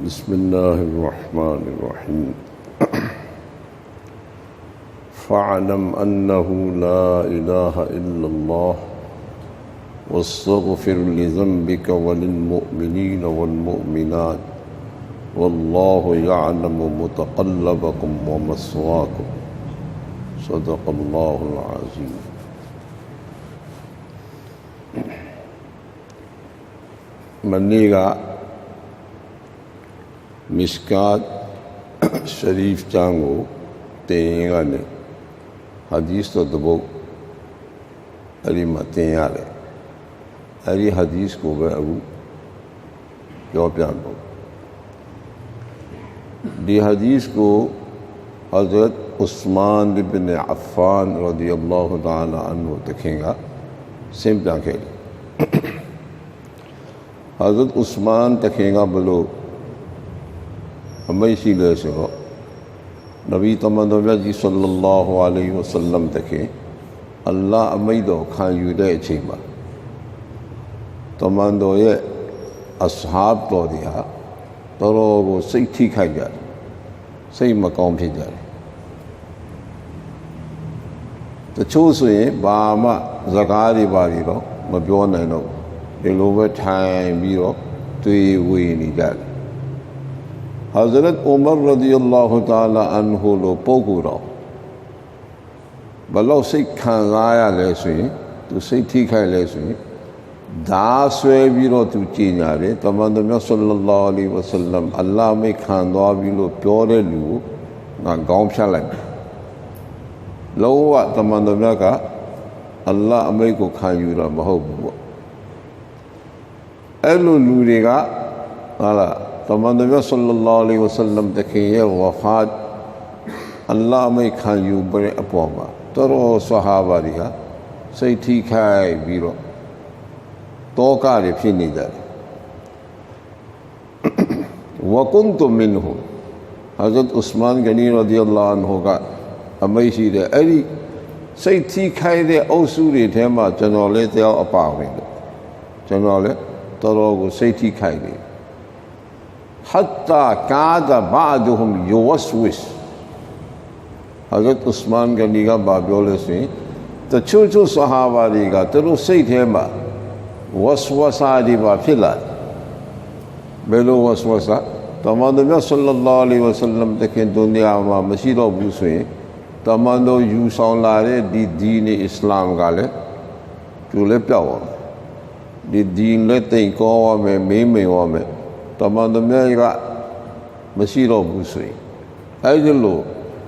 بسم الله الرحمن الرحيم. فاعلم أنه لا إله إلا الله واستغفر لذنبك وللمؤمنين والمؤمنات والله يعلم متقلبكم ومثواكم صدق الله العظيم. منيغا مشكات شريف جانغو تيغا نے۔ حدیث تو دبو۔ علی متیں آلے علی حدیث کو بے ابو جو پیان دو دی حدیث کو حضرت عثمان بن عفان رضی اللہ تعالی عنہ دیکھیں گا۔ سیم پیان کھیلی۔ حضرت عثمان دیکھیں گا بلو۔ အမိတ်ရှိလဲဆိုတော့နဗီတမန်တော်မြတ်ကြီးဆလ္လာလာဟူအလိုင်းဝဆလမ်တခင်အလ္လာဟ်အမိတ်တော်ခံယူတဲ့အချိန်မှာတမန်တော်ရဲ့အဆဟာဘ်တော်တွေဟာတော်တော်ကိုစိတ်ထိခိုက်ကြတယ်စိတ်မကောင်းဖြစ်ကြတယ်တချို့ဆိုရင်ဘာမှစကားတွေပါတွေတော့မပြောနိုင်တော့ဒီလိုပဲထိုင်ပြီးတော့တွေ့ဝေနေကြတယ် Hazret Umar radıyallahu teala anhu လို့ပုဂ္ဂိုလ်တော်ဘလို့စိတ်ခံစားရလဲဆိုရင်သူစိတ်ထိခိုက်လဲဆိုရင်ဒါဆွဲပြီးတော့သူကြည်ညာတယ်တမန်တော်မြတ်ဆလ္လာလဟ်ဝဆလမ်အလ္လာဟ်မိခံသွားပြီလို့ပြောတဲ့လူကိုငါခေါင်းဖြတ်လိုက်လုံးဝတမန်တော်မြတ်ကအလ္လာဟ်အမိကိုခံယူတာမဟုတ်ဘူးပေါ့အဲ့လိုလူတွေကဟာလား င်းဝဆလမ်တခင်ရဲ့ဝဖတ်အလ္လာဟ်မိခံယူပြတဲ့အပေါ်မှာတော်တော်ဆဟာဘာတွေကစိတ်ထိခိုက်ပြီးတော့တောကတွေဖြစ်နေကြတယ်ဝကွန်တုမင်ဟူဟဇရတ်ဥစမန်ဂနီရဒီအလာအန်ဟူကအမိရှိတဲ့အဲ့ဒီစိတ်ထိခိုက်တဲ့အုပ်စုတွေထဲမှာကျွန်တော်လည်းတရားအပါဝင်တယ်ကျွန်တော်လည်းတော်တော်ကိုစိတ်ထိခိုက်တယ် hatta kada ba'duhum yuwaswis Hazrat Usman Ghani ကဘာပြောလဲဆိုရင်တချို့ချို့ဆဟာဘာတွေကသူတို့စိတ်ထဲမှာဝတ်ဝဆာတွေပါဖြစ်လာဘယ်လိုဝတ်ဝဆာတမန်တော်မြတ်ဆလလာလီဝဆလမ်တခင်ဒုနီယာမှာမရှိတော့ဘူးဆိုရင်တမန်တော်ယူဆောင်လာတဲ့ဒီဒီနီအစ္စလာမ်ကလည်းသူလည်းပြောက်သွားတယ်ဒီဒီလည်းတိတ်ကောရမယ်မေးမေဝရမယ် တော့ဘူးဆိုရင်အဲဒီလို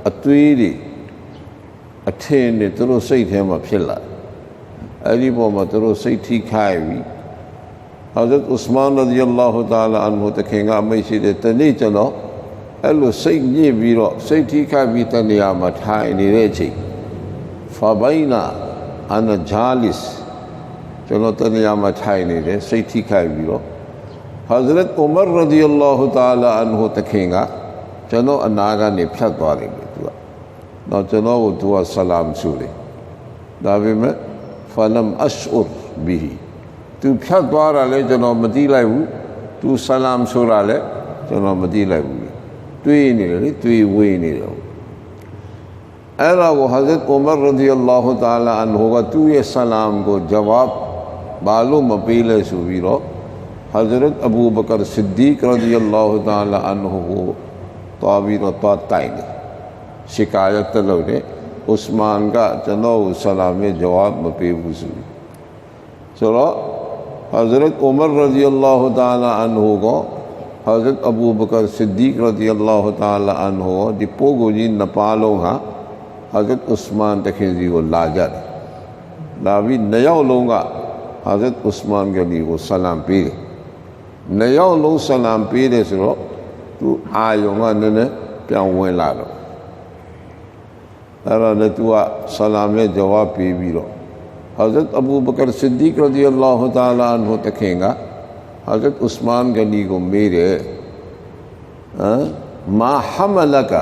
အသွေးတွေအထင်တွေသူတို့စိတ်ထဲမှာဖြစ်လာအဲဒီပေါ်မှာသူတို့စိတ်ထိခိုက်ပြီး Hazrat Usman radiyallahu ta'ala anhu တခင်ကအမိတ်ရှိတယ်တနေ့ကျွန်တော်အဲ့လိုစိတ်ညစ်ပြီးတော့စိတ်ထိခိုက်ပြီးတနေရာမှာထိုင်နေတဲ့အချိန်ဖဘိုင်နာအနဂျာလစ်ကျွန်တော်တနေရာမှာထိုင်နေတယ်စိတ်ထိခိုက်ပြီးတော့ Hazrat Umar radiyallahu ta'ala anhu တခင်ကကျွန်တော်အနာကနေဖြတ်သွားတယ်လေသူက။တော့ကျွန်တော်ကိုသူကဆလာမ်ဆိုတယ်။ဒါပေမဲ့ falam ashur bihi သူဖြတ်သွားတာလဲကျွန်တော်မသိလိုက်ဘူး။သူဆလာမ်ဆိုတာလဲကျွန်တော်မသိလိုက်ဘူး။တွေးနေတယ်လေတွေးဝေးနေတယ်။အဲ့ဒါကို Hazrat Umar radiyallahu ta'ala anhu ကသူ့ရဲ့ဆလာမ်ကို jawab ဘာလို့မပေးလဲဆိုပြီးတော့ حضرت ابو بکر صدیق رضی اللہ تعالی عنہ کو تعبیر و تعین شکایت طلب نے عثمان کا چلو سلام جواب مپی وصول چلو، حضرت عمر رضی اللہ تعالی عنہ کو، حضرت ابو بکر صدیق رضی اللہ تعالی عنہ گو جی نپالوں ہاں حضرت عثمان تخیزی و لاجر لاوی نیا لوں گا، حضرت عثمان کے لیے وہ سلام پی گئے Usman Ghani ကိုမေးတယ်ဟမ်မာဟမလက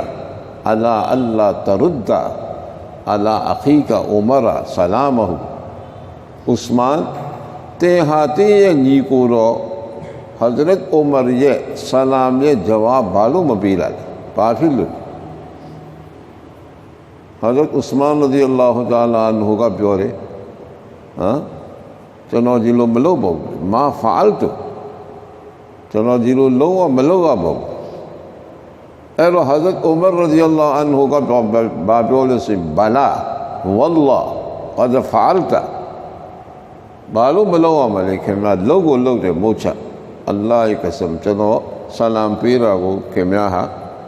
အလာအလ္လာတရုဒ္ဒအလာအခီကဥမရာဆလာမဟူဥစမန်တေဟာတေရဲ့ညီကိုတော့ဟဇရတ်အိုမာရဲ့ဆလာမ်ရဲ့ဂျဝါဘာလို့မပေးလိုက်ဘာဖြစ်လို့ဟဇ ရတ်ဥစမန်ရဒီအလ္လာဟူတာလာအန်ဟူကပြောတယ်ဟမ်ကျွန်တော်ဒီလိုမလုပ်ပါဘူးမာဖာအလ်တူကျွန်တော်ဒီလိုလုံးဝမလုပ်ရပါဘူးအဲ့တော့ Hazrat Umar radiyallahu anhu ကဘာပြောလို့ဆိုဘလာဝလ္လာ قد فعلت ဘာလို့မလုပ်ရမလဲခင်ဗျာလုပ်ကိုလုပ်တယ်မဟုတ်ချအလ္လာဟ်က စမ်ကျွန်တော်ဆလာမ်ပေးတာကိုခင်ဗျာဟာ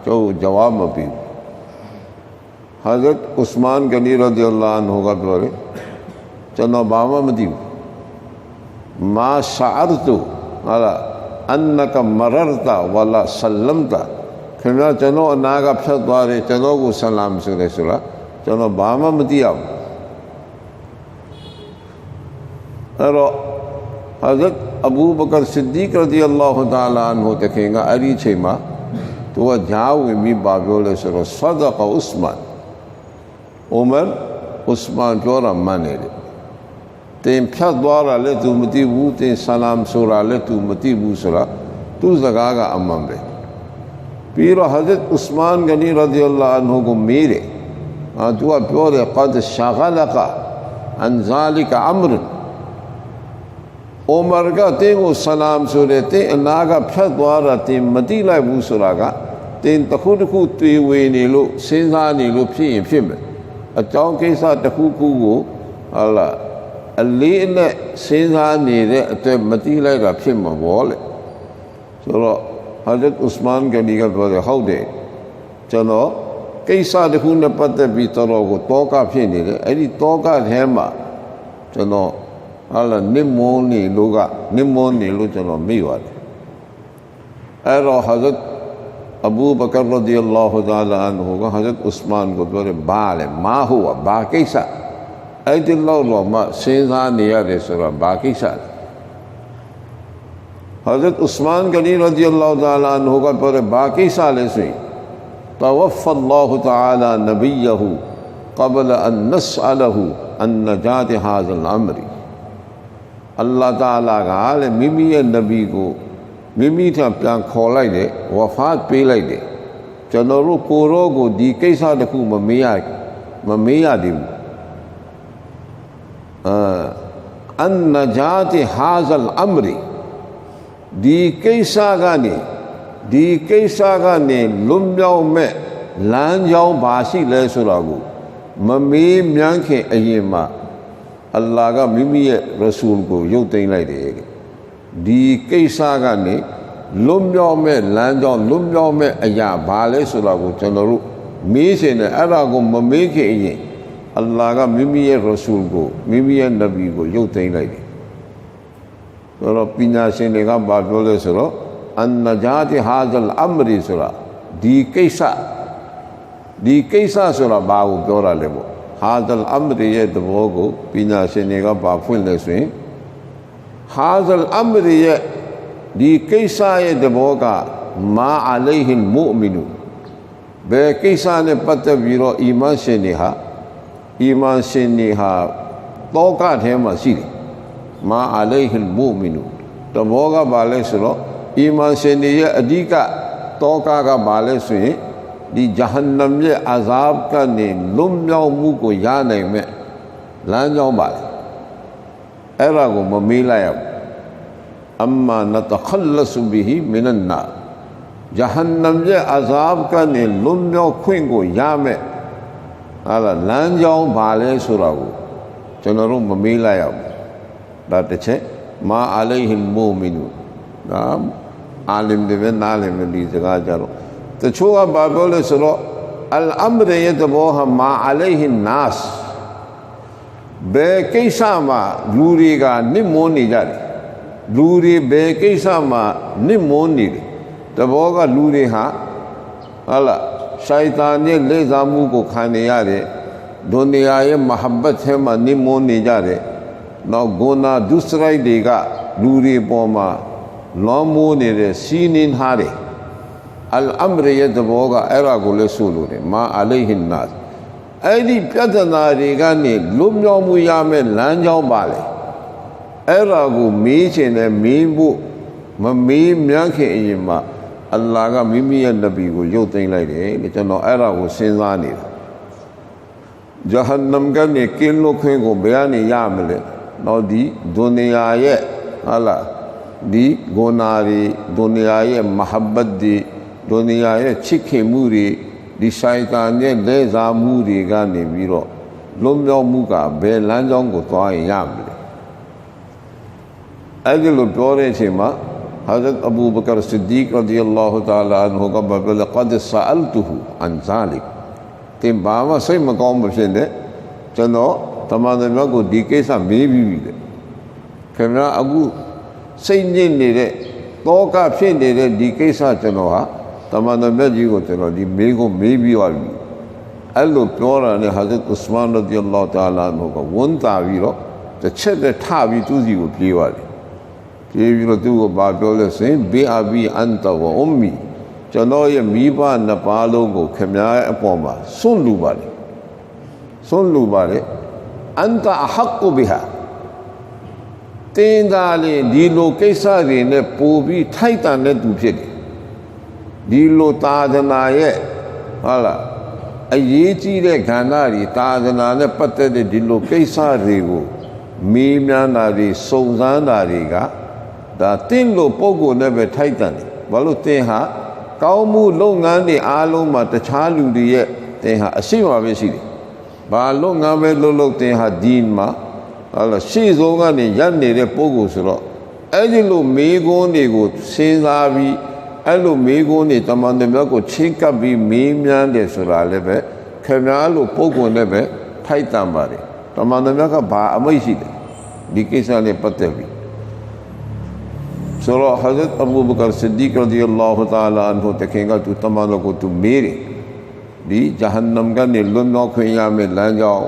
ကျိုးဂျဝါမပေးဘူး Hazrat Usman Ghani radiyallahu anhu ကပြောတယ်ကျွန်တော်ဘာမှမသိဘူးမာရှာအရ တူဟာလာအန်နကမရရတာဝလာဆလမ်တာခင်ဗျာကျွန်တော်အနာကဖြတ်သွားတယ်ကျွန်တော်ကိုဆလာမ်ဆိုတယ်ဆိုတာကျွန်တော်ဘာမှမသိရဘူးအဲ့တော့ Hazrat Abu Bakr Siddiq radiyallahu ta'ala anhu တခင်က အိုမာကတင်းကိုဆလာမ်ဆိုတဲ့တင်းအနာကဖြတ်သွားတာတင်းမတိလိုက်ဘူးဆိုတာကတင်းတစ်ခုတစ်ခုတွေးဝေနေလို့စဉ်းစားနေလို့ဖြစ်ရင်ဖြစ်မယ်အကြောင်းကိစ္စတစ်ခုခုကိုဟာလာအလေးအနက်စဉ်းစားနေတဲ့အတွက်မတိလိုက်တာဖြစ်မှာပေါ့လေဆိုတော့ဟာဇတ်ဥစမန်ဂနီကပြောတယ်ဟုတ်တယ်ကျွန်တော်ကိစ္စတစ်ခုနဲ့ပတ်သက်ပြီးတော်တော်ကိုတောကဖြစ်နေတယ်အဲ့ဒီတောကထဲမှာကျွန်တော် ဟာလာနိမွန်းနေလို့ကနိမွန်းနေလို့ကျွန်တော်မိပါတယ်အဲ့တော့ဟာဇတ်အဘူဘကရရဒီအလ္လာဟူတာလာအန်ဟူကဟာဇတ်ဥစမန်ကိုပြောတယ်ဘာလဲမာဟူဝဘာကိစ္စအဲ့ဒီလောက်တော့မှစဉ်းစားနေရတယ်ဆိုတော့ဘာကိစ္စလဲဟာဇတ်ဥစမန်ကလီရဒီအလ္လာဟူတာလာအန်ဟူကပြောတယ်ဘာကိစ္စလဲဆိုရင် توفى الله تعالى نبيه قبل أن نسأله عن نجاة هذا الأمر အလ္လာဟ်တာလာကလည်းမိမိရဲ့နဗီကိုမိမိထံပြန်ခေါ်လိုက်တယ်ဝဖတ်ပေးလိုက်တယ်ကျွန်တော်တို့ကိုရောကိုဒီကိစ္စတခုမမေးရမမေးရသေးဘူးအာအန်နဂျာတိဟာဇလ်အမရီဒီကိစ္စကနေဒီကိစ္စကနေလွတ်မြောက်မဲ့လမ်းကြောင်းဘာရှိလဲဆိုတာကိုမမေးမြန်းခင်အရင်မှာ အလ္လာဟ်ကမိမိရဲ့ရဆူလ်ကိုရုပ်သိမ်းလိုက်တယ်ဒီကိစ္စကနေလွတ်မြောက်မဲ့လမ်းကြောင်းလွတ်မြောက်မဲ့အရာဘာလဲဆိုတာကိုကျွန်တော်တို့မေးရှင်တယ်အဲ့ဒါကိုမမေးခင်အရင်အလ္လာဟ်ကမိမိရဲ့ရဆူလ်ကိုမိမိရဲ့နဗီကိုရုပ်သိမ်းလိုက်တယ်ဆိုတော့ပညာရှင်တွေကဘာပြောလဲဆိုတော့အန်နဂျာတိဟာဇလ်အမရီဆိုတာဒီကိစ္စဒီကိစ္စဆိုတာဘာကိုပြောတာလဲပေါ့ ဟာဇလ်အမရီရဲ့သဘောကိုပညာရှင်တွေကဘာဖွင့်လဲဆိုရင်ဟာဇလ်အမရီရဲ့ဒီကိစ္စရဲ့သဘောကမာအလိုင်ဟင်မုအမီနူဘယ်ကိစ္စနဲ့ပတ်သက်ပြီးတော့အီမန်ရှင်တွေဟာအီမန်ရှင်တွေဟာတောကထဲမှာရှိတယ်မာအလိုင်ဟင်မုအမီနူသဘောကဘာလဲဆိုတော့အီမန်ရှင်တွေရဲ့အဓိကတောကကဘာလဲဆိုရင် ဒီဂျဟန္နမ်ရဲ့အဇာဘ်ကနေလွတ်မြောက်မှုကိုရနိုင်မဲ့လမ်းကြောင်းပါလေအဲ့ဒါကိုမမေးလိုက်ရဘူးအမ္မာနတခလဆဘီဟီမင်န်နာဂျဟန္နမ်ရဲ့အဇာဘ်ကနေလွတ်မြောက်ခွင့်ကိုရမဲ့အဲ့ဒါလမ်းကြောင်းပါလဲဆိုတာကိုကျွန်တော်တို့မမေးလိုက်ရဘူးဒါတစ်ချက်မာအလိုင်ဟီမူမီနူဒါအာလင်တွေပဲနားလည်မယ်ဒီစကားကြတော့ တချို့ကဘာပြောလဲဆိုတော့အလ်အမရရဲ့တဘောဟာမာအလိုင်ဟင်နတ်ဘယ်ကိစ္စမှာလူတွေကနစ်မွန်းနေကြတယ်လူတွေဘယ်ကိစ္စမှာနစ်မွန်းနေတယ်တဘောကလူတွေဟာဟာလာရှိုင်တာနဲ့လေစားမှုကိုခံနေရတယ်ဒုနီယာရဲ့မဟာဘတ်ထဲမှာနစ်မွန်းနေကြတယ်နောက်ဂုနာဒုစရိုက်တွေကလူတွေပေါ်မှာလွန်မိုးနေတဲ့စီးနင်းထားတယ် အလ်အမရရဲ့သဘောကအဲ့ဒါကိုလည်းဆိုလို့တယ်မာအလိဟင်နာအဲ့ဒီပြဿနာတွေကနေလွတ်မြောက်မှုရမယ့်လမ်းကြောင်းပါလေအဲ့ဒါကိုမေးချင်တယ်မေးဖို့မမေးမြန်းခင်အရင်မှာအလ္လာဟ်ကမိမိရဲ့နဗီကိုရုပ်သိမ်းလိုက်တယ်တဲ့ကျွန်တော်အဲ့ဒါကိုစဉ်းစားနေတာဂျဟန္နမ်ကနေကင်းလို့ခွင့်ကိုဘယ်ကနေရမလဲတော့ဒီဒုနီယာရဲ့ဟာလာဒီဂုဏာတွေဒုနီယာရဲ့မဟဘတ်တွေ ဒုနီယာရဲ့ချစ်ခင်မှုတွေဒီဆိုင်တာနဲ့လဲစားမှုတွေကနေပြီးတော့လွန်မြောက်မှုကဘယ်လမ်းကြောင်းကိုသွားရင်ရမလဲအဲ့ဒီလိုပြောတဲ့အချိန်မှာ حضرت ابو بکر صدیق رضی اللہ تعالی عنہ کا بقول قد سألته عن ذلك တင်ဘာမှစိတ်မကောင်းမဖြစ်နဲ့ကျွန်တော်တမန်တော်မြတ်ကိုဒီကိစ္စမေးပြီးပြီလေခင်ဗျာအခုစိတ်ညစ်နေတဲ့တောကဖြစ်နေတဲ့ဒီကိစ္စကျွန်တော်ဟာ တမန်တော်မြတ်ကြီးကိုကျွန်တော်ဒီမေးကိုမေးပြီးသွားပြီအဲ့လိုပြောတာနဲ့ Hazrat Usman radiyallahu ta'ala ကဝန်တာပြီးတော့တစ်ချက်တည်းထပြီးသူ့စီကိုပြေးသွားတယ်ပြေးပြီးတော့သူ့ကိုဘာပြောလဲဆိုရင်ဘေအဘီအန်တဝအွမ်မီကျွန်တော်ရဲ့မိဘနှစ်ပါးလုံးကိုခင်ဗျားရဲ့အပေါ်မှာစွန့်လူပါလေစွန့်လူပါလေအန်တအဟက်ကုဘီဟာတင်းသားလေဒီလိုကိစ္စတွေနဲ့ပို့ပြီးထိုက်တန်တဲ့သူဖြစ်တယ် ဒီလိုသာသနာရဲ့ဟုတ်လားအရေးကြီးတဲ့ကဏ္ဍတွေသာသနာနဲ့ပတ်သက်တဲ့ဒီလိုကိစ္စတွေကိုမေးမြန်းတာတွေစုံစမ်းတာတွေကဒါတင်းလို့ပုံကိုယ်နဲ့ပဲထိုက်တန်တယ်ဘာလို့တင်းဟာကောင်းမှုလုပ်ငန်းတွေအားလုံးမှာတခြားလူတွေရဲ့တင်းဟာအရှိမပဲရှိတယ်ဘာလုပ်ငန်းပဲလုပ်လို့တင်းဟာဒီန်မှာဟာလားရှေ့ဆုံးကနေရပ်နေတဲ့ပုံကိုယ်ဆိုတော့အဲ့ဒီလိုမေးခွန်းတွေကိုစဉ်းစားပြီး အဲ့လိုမေးခွန်းတွေတမန်တော်မြတ်ကိုချင်းကပ်ပြီးမေးမြန်းတယ်ဆိုတာလည်းပဲခင်ဗျားလိုပုံကိုယ်နဲ့ပဲထိုက်တန်ပါတယ်တမန်တော်မြတ်ကဘာအမိတ်ရှိတယ်ဒီကိစ္စနဲ့ပတ်သက်ပြီးဆိုတော့ Hazrat Abu Bakr Siddiq radiyallahu ta'ala anhu တခင်ကသူတမန်တော်ကိုသူမေးတယ်ဒီဂျဟန္နမ်ကနေလွတ်မြောက်ခွင့်ရမယ့်လမ်းကြောင်း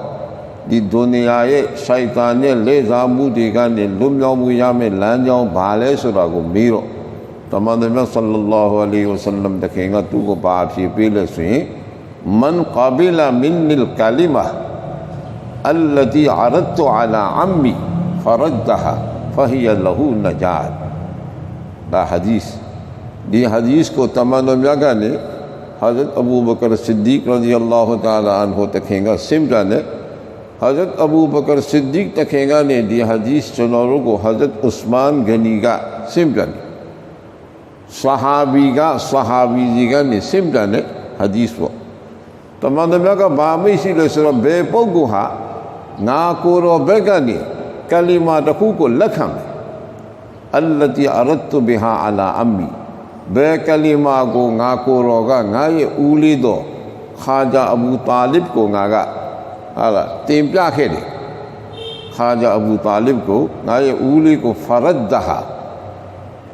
ဒီဒုနီယာရဲ့ရှိုက်တာနဲ့လေစားမှုတွေကနေလွတ်မြောက်မှုရမယ့်လမ်းကြောင်းဘာလဲဆိုတာကိုမေးတော့ تمد میں صلی اللہ علیہ وسلم دیکھیں گا تو کو پارسی پیلے سے من قابل من الکلمہ التي عرضت على عمي فردها فهي له نجات۔ دا حدیث۔ دی حدیث کو تمام جگہ نے حضرت ابو بکر صدیق رضی اللہ تعالی عنہ تکھیں گا سمجا نے حضرت ابو بکر صدیق تکھیں گا نے دی حدیث چنوروں کو حضرت عثمان گنی گا۔ سمجا نے တခင်ကနေဒီဟာဒီစ်ကျွန်တော်တို့ကို Hazrat Usman Ghani ကစင်ပြန်တယ်ဆဟာဘီကဆဟာဘီကြီးကနေစင်ပြန်တယ်ဟာဒီစ်ပေါ့တမန်တော်များကဘာ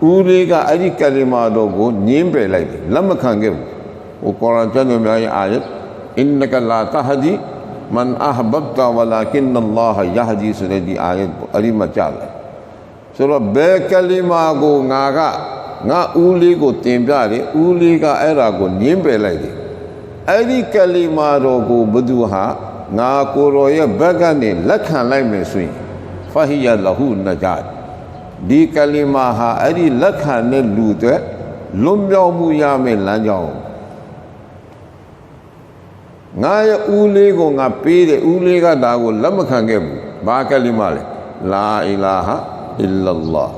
ဦးလေးကအဲ့ဒီကလီမာတော်ကိုညင်းပယ်လိုက်တယ်လက်မခံခဲ့ဘူးဟိုကောရ်အန်ကျမ်းတော်များရဲ့အာယတ်အင်နကလာတဟဒီမန်အဟဘတ်တာဝလာကင်နလာဟယဟဒီဆိုတဲ့ဒီအာယတ်အရိမကြတယ်ဆိုတော့ဘယ်ကလီမာကိုငါကငါဦးလေးကိုတင်ပြတယ်ဦးလေးကအဲ့ဒါကိုညင်းပယ်လိုက်တယ်အဲ့ဒီကလီမာတော်ကိုဘသူဟာငါကိုယ်တော်ရဲ့ဘက်ကနေလက်ခံလိုက်မယ်ဆိုရင်ဖဟီယလဟုနဂျတ် ဒီကလီမာဟာအဲ့ဒီလက်ခံတဲ့လူတွေလွတ်မြောက်မှုရမယ်လမ်းကြောင်းငါရဲ့ဦးလေးကိုငါပေးတယ်ဦးလေးကဒါကိုလက်မခံခဲ့ဘူးဘာကလီမာလဲလာအီလာဟာအလ္လာဟ်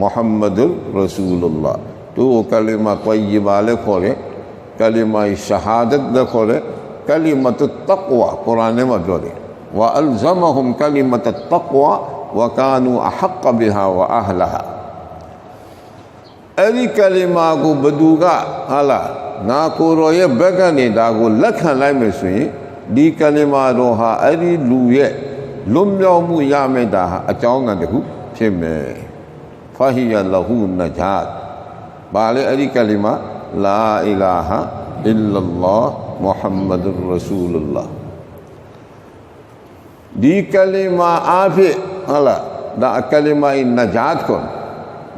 မုဟမ္မဒ်ရဆူလလာသူကလီမာတယဘာလည်းခေါ်တယ်ကလီမာရှဟာဒတ်လည်းခေါ်တယ်ကလီမတ်တကွာကုရ်အာန်ထဲမှာပြောတယ်ဝအလ်ဇမဟွမ်ကလီမတ်တကွာဝကာ နူအဟက်ကဘီဟာဝအဟလဟာအဲ့ဒီကလီမာကိုဘသူကဟာလာငါကိုယ်တော်ရဲ့ဘက်ကနေဒါကိုလက်ခံလိုက်မယ်ဆိုရင်ဒီကလီမာတော်ဟာအဲ့ဒီလူရဲ့လွတ်မြောက်မှုရမယ်တာဟာအကြောင်းကတခုဖြစ်မယ်ဖာဟီယလဟူနဂျတ်ဘာလဲအဲ့ဒီကလီမာလာအီလာဟာအလ္လာလ္မုဟမ္မဒ်ရဆူလလာဒီကလီမာအားဖြင့် ဟာလာဒါကလီမာနဂျတ်ကို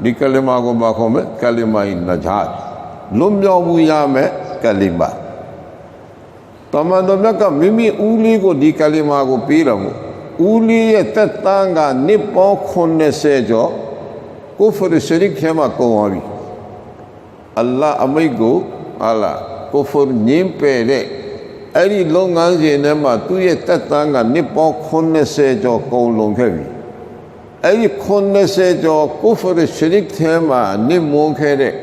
ဒီကလီမာကိုဘာခေါ်မလဲကလီမာနဂျတ်လွတ်မြောက်မှုရမယ်ကလီမာတမန်တော်မြတ်ကမိမိဦးလေးကိုဒီကလီမာကိုပေးတော်မူဦးလေးရဲ့တက်တန်း အလ္လာဟ်အမိတ်ကိုဟာလာကိုဖရညင်းပယ်တဲ့အဲ့ဒီလုပ်ငန်းစဉ်ထဲမှာသူ့ရဲ့တက်တန်းကနှစ်ပေါင်း80ကျော်ကုန်လုံခဲ့ပြီအဲ့ဒီ80ကျော်ကိုဖရရှရစ်ထဲမှာနှစ်မွန်းခဲ့တဲ့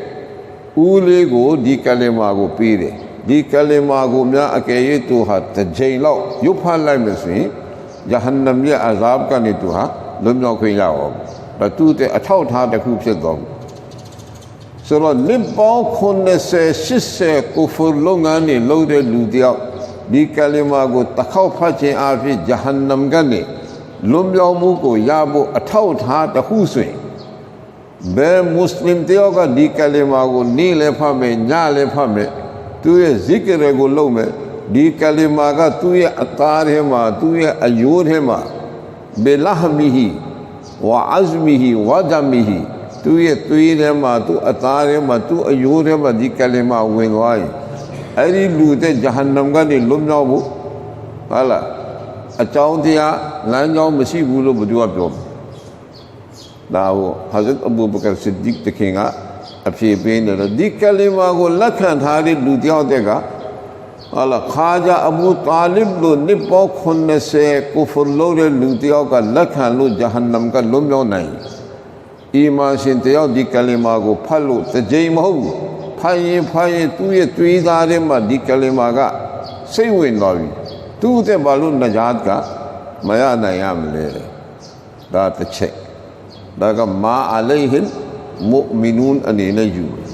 ဦးလေးကိုဒီကလမာကိုပြီးတယ်ဒီကလမာကိုများအကယ်၍သူဟာတစ်ချိန်လောက်ရုပ်ဖတ်လိုက်မယ်ဆိုရင်ယဟန်နမ်ရဲ့အဇာဘ်ကနေသူဟာလွတ်မြောက်ခွင့်ရအောင်ဒါသူတဲ့အထောက်ထားတစ်ခုဖြစ်သွားဘူးဆိုတော့နှစ်ပေါင်း80 80ကိုဖူလုပ်ငန်းတွေလုပ်တဲ့လူတယောက်ဒီကလမာကိုတစ်ခေါက်ဖတ်ခြင်းအဖြစ်ယဟန်နမ်ကနေ လွတ်မြောက်မှုကိုရဖို့အထောက်ထားတစ်ခုဆိုရင်ဘယ်မွတ်စလင်တယောက်ကဒီကလမာကိုနေ့လည်းဖတ်မယ်ညလည်းဖတ်မယ်သူရဲ့ဇိကရကိုလုပ်မယ်ဒီကလမာကသူ့ရဲ့အသားထဲမှာသူ့ရဲ့အယိုးထဲမှာဘေလဟမီဟီဝါအဇမီဟီဝါဒမီဟီသူ့ရဲ့သွေးထဲမှာသူ့အသားထဲမှာသူ့အယိုးထဲမှာဒီကလမာဝင်သွားရင်အဲ့ဒီလူတဲ့ဂျဟန္နမ်ကနေလွတ်မြောက်ဖို့ဟာလား အကြောင်းတရားလမ်းကြောင်းမရှိဘူးလို့ဘယ်သူကပြောမလဲဒါဟိုဟာဇတ်အဘူဘကာဆစ်ဒီကတခင်ကအဖြေပေးနေတော့ဒီကလီမာကိုလက်ခံထားတဲ့လူတယောက်တက်ကဟာလာခါဂျာအဘူတာလစ်လို့နှစ်ပေါင်း80ကိုဖလို့တဲ့လူတယောက်ကလက်ခံလို့ဂျဟန္နမ်ကလွတ်မြောက်နိုင်အီမန်ရှင်တယောက်ဒီကလီမာကိုဖတ်လို့တစ်ကြိမ်မဟုတ်ဘူးဖတ်ရင်ဖတ်ရင်သူ့ရဲ့တွေးသားထဲမှာဒီကလီမာကစိတ်ဝင်သွားပြီ သူ့တဲ့ဘာလို့နဂျာတ်ကမရနိုင်ရမလဲဒါတစ်ချက်ဒါကမာအလိုင်ဟင်မုမီနူန်အနေနဲ့ယူမယ်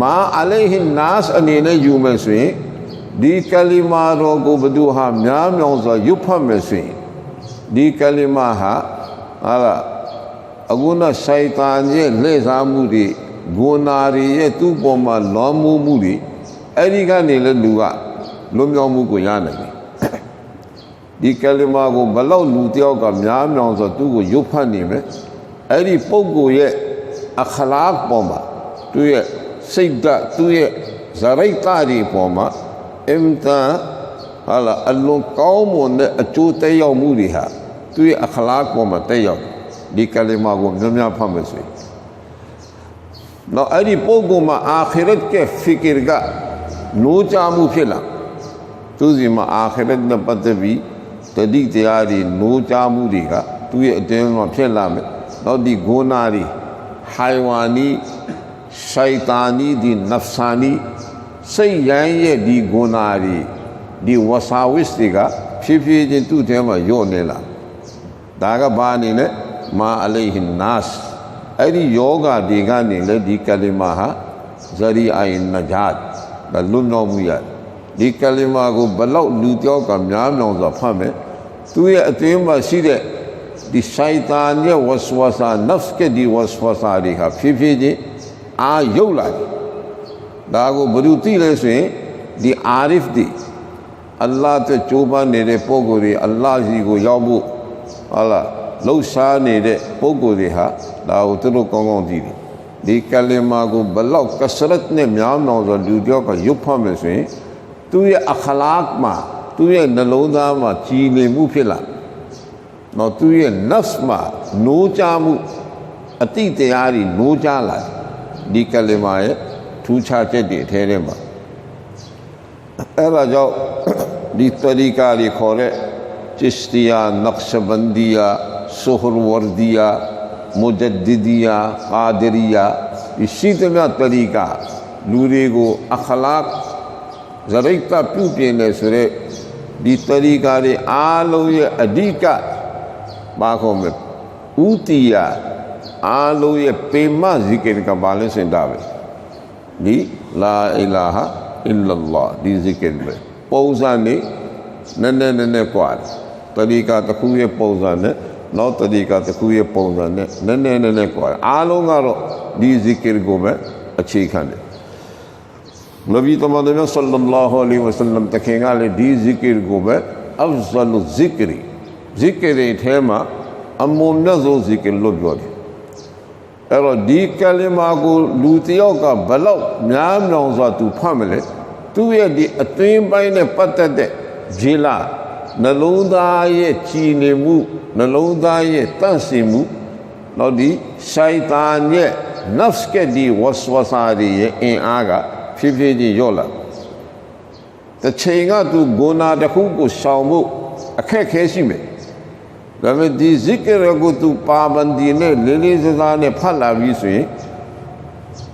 မာအလိုင်ဟင်နာစ်အနေနဲ့ယူမယ်ဆိုရင်ဒီကလီမာ ဒီကလီမာဟာဟာလာအခုတော့ရှိုက်တန်ရဲ့လှည့်စားမှုတွေဂုဏာတွေရဲ့သူ့ပေါ်မှာလွန်မှုမှုတွေအဲ့ဒီကနေလည်းလူကလွန်မြောက်မှုကိုရနိုင်တယ်ဒီကလီမာကိုဘလောက်လူတယောက်ကများမြောင်စွာသူ့ကိုရွတ်ဖတ်နေမယ်အဲ့ဒီပုဂ္ဂိုလ်ရဲ့အခလာပေါ်မှာသူ့ရဲ့စိတ်ဓာတ်သူ့ရဲ့ဇရိတ်တာတွေပေါ်မှာအင်တာဟာလာအလွန်ကောင်းမွန်တဲ့အကျိုးတက်ရောက်မှုတွေဟာသူ့ရဲ့အခလာပေါ်မှာတက်ရောက်ဒီကလီမာကိုများများဖတ်မယ်ဆိုရင်တော့အဲ့ဒီပုဂ္ဂိုလ်မှာအာခိရတ်ကဖီကရကနိုးကြမှုဖြစ်လာသူစီမှာအာခိရတ်နဲ့ပတ်သက်ပြီး တတိတရားတွေနိုးကြမှုတွေကသူ့ရဲ့အတင်းမှာဖြစ်လာမယ်နောက်ဒီဂုဏတွေဟိုင်ဝါနီရှိုက်တာနီဒီနဖ်ဆာနီစိတ်ရန်ရဲ့ဒီဂုဏတွေဒီဝဆာဝစ်တွေကဖြည်းဖြည်းချင်းသူ့ထဲမှာညော့နေလာဒါကဘာအနေနဲ့မာအလိဟင်နတ်အဲ့ဒီယောဂတွေကနေလည်းဒီကလီမာဟာဇရီအိုင်နဂျတ်ဒါလွတ်တော်မူရ ဒီကလီမာကိုဘလောက်လူပြောက်ကများမြောင်စွာဖတ်မယ်သူရဲ့အသင်းမှာရှိတဲ့ဒီရှိုင်တန်ရဲ့ဝဆဝဆာနဖ်ကဒီဝဆဝဆာတွေဟာဖြည်းဖြည်းချင်းအာရုပ်လာတယ်ဒါကိုဘယ်သူသိလဲဆိုရင်ဒီအာရစ်ဒီအလ္လာဟ်တဲ့ကြိုးပမ်းနေတဲ့ပုဂ္ဂိုလ်တွေအလ္လာဟ်စီကိုရောက်ဖို့ဟာလားလှုပ်ရှားနေတဲ့ပုဂ္ဂိုလ်တွေဟာဒါကိုသူတို့ကောင်းကောင်းသိတယ်ဒီကလီမာကိုဘလောက်ကစရတ်နဲ့များမြောင်ဆိုလူတယောက်ကရုပ်ဖတ်မယ်ဆိုရင် သူ့ရဲ့အခလာကမှာသူ့ရဲ့နှလုံးသားမှာကြည်လင်မှုဖြစ်လာတော့သူ့ရဲ့ nafs မှာနိုးကြမှုအတိတရားတွေနိုးကြလာဒီကလီမာရဲ့ထူးခြားချက်တွေအထဲထဲမှာအဲ့ဒါကြောင့်ဒီတရီကာတွေခေါ်တဲ့ချစ်တီယာနက္ရှဘန်ဒီယာဆိုဟရဝရဒီယာမုဂျဒဒီဒီယာကာဒရီယာဒီရှိသမျှတရီကာလူတွေကိုအခလာက ဇရိတ်တပြုပြင်တယ်ဆိုတဲ့ဒီတရီကာတွေအားလုံးရဲ့အဓိကဘာခေါ်မလဲဥတီယာအားလုံးရဲ့ပေမဇီကရကဘာလဲစင်တာပဲဒီလာအီလာဟာအီလလာဒီဇီကရပဲပုံစံနေနည်းနည်းနည်းနည်းกว่าတတိကတစ်ခုရဲ့ပုံစံနဲ့နောက်တတိကတစ်ခုရဲ့ပုံစံနဲ့နည်းနည်းနည်းနည်းกว่าအားလုံးကတော့ဒီဇီကရကိုပဲအခြေခံတယ် နဗီတမန်တော်ဆလ္လာလာဟူအလိုင်းဝဆလမ်တခင်ကလည်းဒီဇီကရကိုပဲအဖဇလ်ဇီကရီဇီကရီထဲမှာအမုံမြတ်ဆုံးဇီကရလို့ပြောတယ်အဲ့တော့ဒီကလီမာကိုလူတယောက်ကဘလောက်များမြောင်စွာသူဖတ်မလဲသူ့ရဲ့ဒီအတွင်းပိုင်းနဲ့ပတ်သက်တဲ့ဂျေလာနှလုံးသားရဲ့ကြည်နေမှုနှလုံးသားရဲ့တန့်စင်မှုတော့ဒီရှိုင်တာန်ရဲ့ nafs ကဒီဝတ်ဝဆာတွေရဲ့အင်အားက ဖြည်းဖြည်းချင်းညော့လာတစ်ချိန်ကသူဂုဏတစ်ခုကိုရှောင်ဖို့အခက်ခဲရှိမယ်ဒါပေမဲ့ဒီ zikr ကိုသူပါဘန်ဒီနဲ့လေးလေးစားစားနဲ့ဖတ်လာပြီးဆိုရင်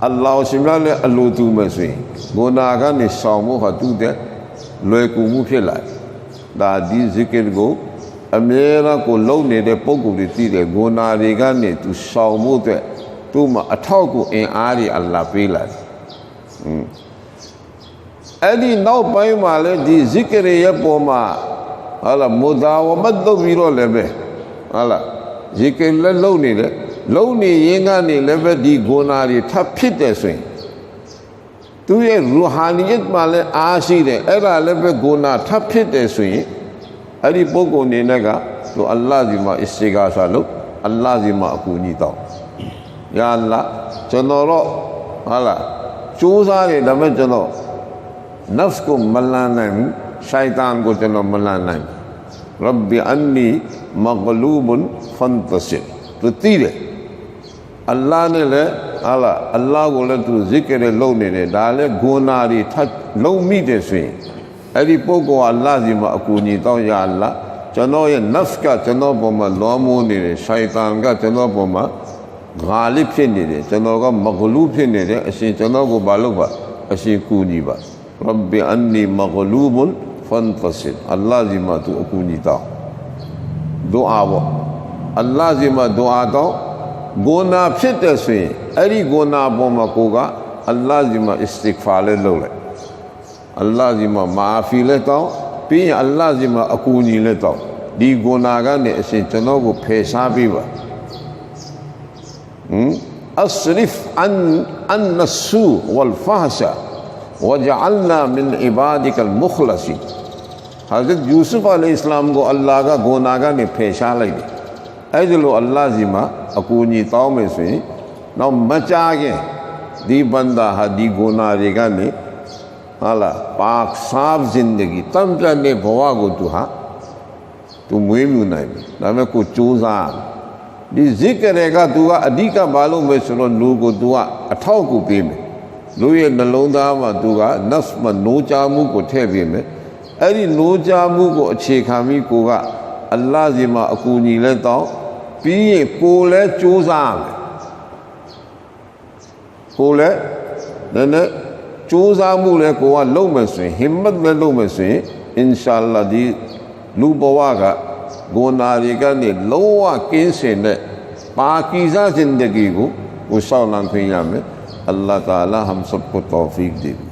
အလ္လာဟ်ရှင်မြတ်လည်းအလိုတူမယ်ဆိုရင်ဂုဏကနေရှောင်ဖို့ဟာသူ့တဲ့လွယ်ကူမှုဖြစ်လာတယ်ဒါဒီ zikr ကိုအမြဲတမ်းကိုလုံနေတဲ့ပုံကိုယ်တွေသိတယ်ဂုဏတွေကနေသူရှောင်ဖို့အတွက်သူ့မှာအထောက်အကူအင်အားတွေအလ္လာဟ်ပေးလာတယ် အဲ့ဒီနောက်ပိုင်းမှာလဲဒီ zikr ရဲ့ပုံမှာဟာလာမူဒါဝမတ်လုပ်ပြီးတော့လည်းပဲဟာလာ zikr လည်းလုံနေတယ်လုံနေရင်ကနေလည်းပဲဒီဂုဏတွေထပ်ဖြစ်တယ်ဆိုရင်သူရဲ့ရူဟာနီယတ်မှာလည်းအားရှိတယ်အဲ့ဒါလည်းပဲဂုဏထပ်ဖြစ်တယ်ဆိုရင်အဲ့ဒီပုဂ္ဂိုလ်အနေနဲ့ကသူအလ္လာဟ်ဒီမှာအစ္စတီဂါဆာလုပ်အလ္လာဟ်ဒီမှာအကူအညီတောင်းယာအလ္လာဟ်ကျွန်တော်တော့ဟာလာ စူးစမ်းတယ်ဒါပေမဲ့ကျွန်တော် nafs ကိုမလန်နိုင်ဘူးရှိုင်တန်ကိုကျွန်တော်မလန်နိုင်ဘူး rabbi anni maghlubun fantasir သူသိတယ်အလ္လာဟ်နဲ့လည်းဟာလာအလ္လာဟ်ကိုလည်းသူ zikr နဲ့လုပ်နေတယ်ဒါလည်းဂုဏတွေထပ်လုံးမိတယ်ဆိုရင်အဲ့ဒီပုဂ္ဂိုလ်ကအလ္လာဟ်စီမှာအကူအညီတောင်းရအလ္လာဟ်ကျွန်တော်ရဲ့ nafs ကကျွန်တော်ပေါ်မှာလွန်မိုးနေတယ်ရှိုင်တန်ကကျွန်တော်ပေါ်မှာဂါလိဖြစ်နေတယ်ကျွန်တော်ကမဂလူဖြစ်နေတယ်အရှင်ကျွန်တော်ကိုမလုပ်ပါအရှင်ကူညီပါ rabbi anni maghlubun fantasir အလ္လာဟ်စီမှာသူအကူအညီတောင်းဒူအာပေါ့အလ္လာဟ်စီမှာဒူအာတောင်းဂုဏဖြစ်တယ်ဆိုရင်အဲ့ဒီဂုဏပေါ်မှာကိုကအလ္လာဟ်စီမှာ istighfar လည်းလုပ်လိုက်အလ္လာဟ်စီမှာမာဖီလည်းတောင်းပြီးရင်အလ္လာဟ်စီမှာအကူအညီလည်းတောင်းဒီဂုဏကနေအရှင်ကျွန်တော်ကိုဖယ်ရှားပေးပါ أصرف عن عن السوء والفحش وجعلنا من عبادك المخلصين حضرت یوسف علیہ السلام کو اللہ کا گناہ نے پھیشا لے دی۔ اے جو اللہ زما اکونی جی تاو میں سے نو مچا گے دی بندہ ہا دی گناہ ریگا نے حالا پاک صاف زندگی تم جانے بوا کو تو ہا تو مهم یوں نہیں نہ میں کو چوزا ဒီ zikr တွေက तू ကအဓိကဘာလို့ပဲဆိုတော့လူကို तू ကအထောက်အကူပေးမယ်လူရဲ့နှလုံးသားမှာ तू က nafs မှာ노ကြမှုကိုထည့်ပေးမယ်အဲ့ဒီ노ကြမှုကိုအခြေခံပြီးကိုကအလ္လာဟ်စီမှာအကူအညီလဲတောင်းပြီးရင်ကိုလဲစူးစမ်းမယ်ကိုလဲနည်းနည်းစူးစမ်းမှုလဲကိုကလုပ်မယ်ဆိုရင်ဟိမ္မတ်လဲလုပ်မယ်ဆိုရင်အင်ရှာအလ္လာဒီလူဘဝက ဂုဏတွေကနေလုံးဝကင်းစင်တဲ့ပါကီဇာဇင်ဒဂီကိုကိုရှောင်းလန်ခွင့်ရမယ်အလ္လာဟ်တာလာဟမ်ဆပ်ကိုတောဖီက်ဒီ